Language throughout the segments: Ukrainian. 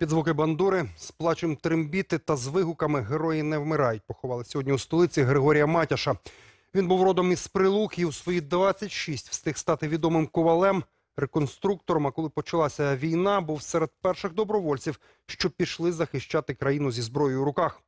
Під звуки бандури, з плачем трембіти та з вигуками герої не вмирають. Поховали сьогодні у столиці Григорія Матяша. Він був родом із Прилук і у свої 26 встиг стати відомим ковалем, реконструктором. А коли почалася війна, був серед перших добровольців, що пішли захищати країну зі зброєю у руках.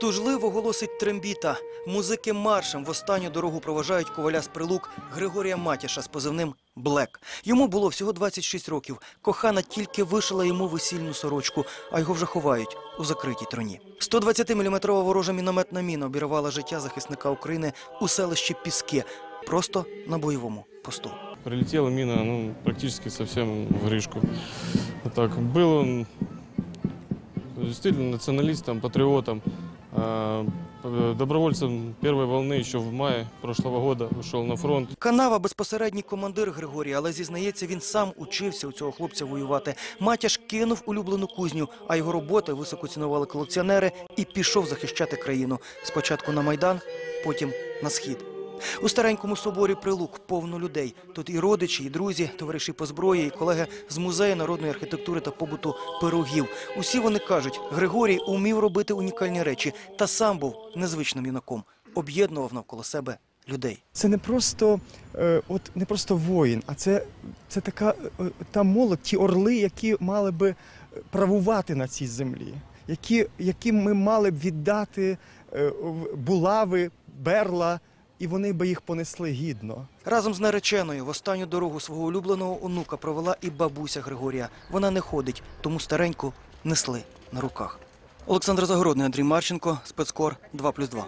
Тужливо голосить трембіта. Музики маршем в останню дорогу проважають коваля з прилук Григорія Матяша з позивним Блек. Йому було всього 26 років. Кохана тільки вишила йому весільну сорочку, а його вже ховають у закритій троні. 120-мм ворожа мінометна міна обірвала життя захисника України у селищі Піски, просто на бойовому посту. Прилетела мина, ну, практически совсем в грышку. Вот так. Был он действительно националистом, патриотом, а, п- добровольцем первой волны еще в мае прошлого года ушел на фронт. Канава безпосередній командир Григорій, але зізнається, він сам учився у цього хлопця воювати. Матяш кинув улюблену кузню, а його роботи високо цінували колекціонери і пішов захищати країну. Спочатку на майдан, потім на схід. У старенькому соборі прилук повно людей. Тут і родичі, і друзі, товариші по зброї, і колеги з музею народної архітектури та побуту пирогів. Усі вони кажуть, Григорій умів робити унікальні речі та сам був незвичним юнаком, об'єднував навколо себе людей. Це не просто, е, от не просто воїн, а це, це така е, та молодь, ті орли, які мали би правувати на цій землі, які, які ми мали б віддати е, булави, берла, і вони би їх понесли гідно. Разом з нареченою в останню дорогу свого улюбленого онука провела і бабуся Григорія. Вона не ходить, тому стареньку несли на руках. Олександр Загородний, Андрій Марченко, спецкор 2+,2.